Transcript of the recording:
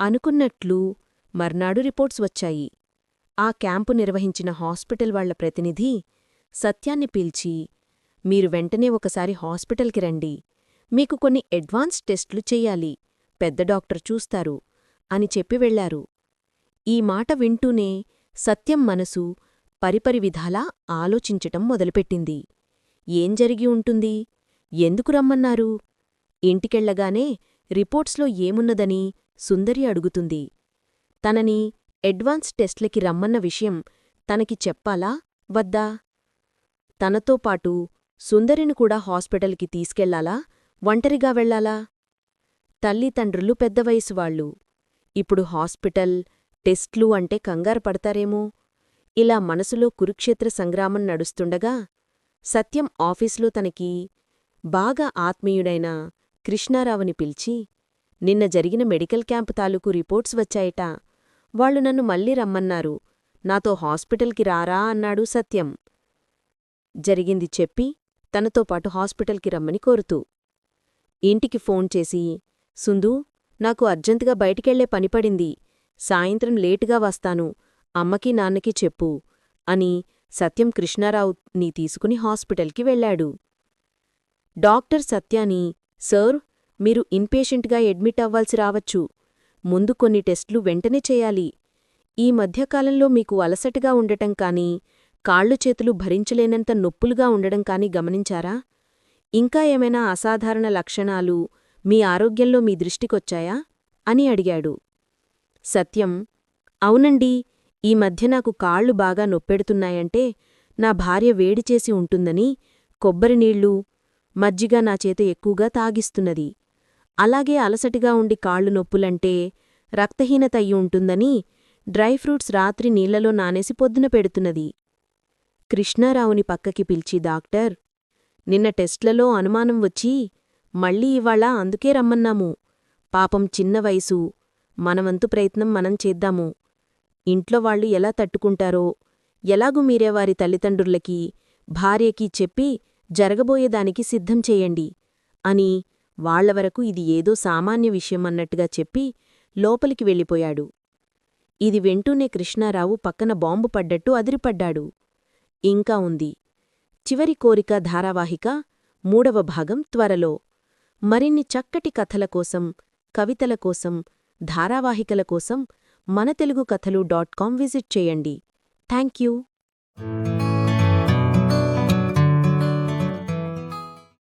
అనుకున్నట్లు మర్నాడు రిపోర్ట్స్ వచ్చాయి. ఆ క్యాంపు నిర్వహించిన హాస్పిటల్ వాళ్ళ ప్రతినిధి సత్యాన్ని పీల్చి మీరు వెంటనే ఒకసారి హాస్పిటల్కి రండి. మీకు కొన్ని అడ్వాన్స్ టెస్ట్లు చెయ్యాలి పెద్ద డాక్టర్ చూస్తారు అని చెప్పి వెళ్ళారు ఈ మాట వింటూనే సత్యం మనసు పరిపరి విధాలా ఆలోచించటం మొదలుపెట్టింది. ఏం జరిగి ఉంటుంది? ఎందుకు రమ్మన్నారు? ఇంటికెళ్ళగానే రిపోర్ట్స్లో ఏమున్నదని సుందరి అడుగుతుంది. తనని అడ్వాన్స్ టెస్ట్లకి రమ్మన్న విషయం తనకి చెప్పాలా? వద్దా? తనతో పాటు సుందరిని కూడా హాస్పిటల్కి తీసుకెళ్ళాలా? ఒంటరిగా వెళ్ళాలా తల్లిదండ్రులు పెద్ద వయసువాళ్ళు ఇప్పుడు హాస్పిటల్ టెస్ట్లు అంటే కంగారు పడతారేమో? ఇలా మనసులో కురుక్షేత్ర సంగ్రామం నడుస్తుండగా సత్యం ఆఫీసులో తనకి బాగా ఆత్మీయుడైన కృష్ణారావుని పిలిచి నిన్న జరిగిన మెడికల్ క్యాంపు తాలూకు రిపోర్ట్స్ వచ్చాయట. వాళ్ళు నన్ను మళ్ళీ రమ్మన్నారు. నాతో హాస్పిటల్కి రారా అన్నాడు సత్యం. జరిగింది చెప్పి తనతో పాటు హాస్పిటల్కి రమ్మని కోరుతూ. ఇంటికి ఫోన్ చేసి సుందూ నాకు అర్జెంటుగా బయటికెళ్ళే పనిపడింది సాయంత్రం లేటుగా వస్తాను. అమ్మకి నాన్నకి చెప్పు అని సత్యం కృష్ణారావు నీ తీసుకుని హాస్పిటల్కి వెళ్ళాడు డాక్టర్ సత్యాని సర్ మీరు ఇన్పేషెంట్గా అడ్మిట్ అవ్వాల్సి రావచ్చు. ముందు కొన్ని టెస్ట్లు వెంటనే చేయాలి. ఈ మధ్యకాలంలో మీకు అలసటగా ఉండటం కానీ కాళ్ళు చేతులు భరించలేనంత నొప్పులుగా ఉండడం కానీ గమనించారా? ఇంకా ఏమైనా అసాధారణ లక్షణాలు మీ ఆరోగ్యంలో మీ దృష్టికొచ్చాయా? అని అడిగాడు. సత్యం అవునండి ఈ మధ్య నాకు కాళ్ళు బాగా నొప్పెడుతున్నాయంటే నా భార్య వేడిచేసి ఉంటుందని కొబ్బరి నీళ్ళు మజ్జిగ నా చేత ఎక్కువగా తాగిస్తున్నది. అలాగే అలసటిగా ఉండి కాళ్ళు నొప్పులంటే రక్తహీనత అయి ఉంటుందని డ్రై ఫ్రూట్స్ రాత్రి నీళ్ళలో నానేసి పొద్దున పెడుతున్నది. కృష్ణారావుని పక్కకి పిలిచి డాక్టర్ నిన్న టెస్ట్లలో అనుమానం వచ్చి మళ్ళీ ఇవాళ అందుకే రమ్మన్నాము. పాపం చిన్న వయసు. మనవంతు ప్రయత్నం మనం చేద్దాము. ఇంట్లో వాళ్ళు ఎలా తట్టుకుంటారో ఎలాగూ మీరే వారి తల్లిదండ్రులకి భార్యకి చెప్పి జరగబోయేదానికి సిద్ధం చేయండి అని వాళ్ళవరకు ఇది ఏదో సామాన్య విషయమన్నట్టుగా చెప్పి లోపలికి వెళ్ళిపోయాడు. ఇది వెంటూనే కృష్ణారావు పక్కన బాంబు పడ్డట్టు అదిరిపడ్డాడు. ఇంకా ఉంది. చివరి కోరిక ధారావాహిక మూడవ భాగం త్వరలో. మరిన్ని చక్కటి కథల కోసం కవితల కోసం ధారావాహికల కోసం మన తెలుగు కథలు డాట్ కాం విజిట్ చేయండి. Thank you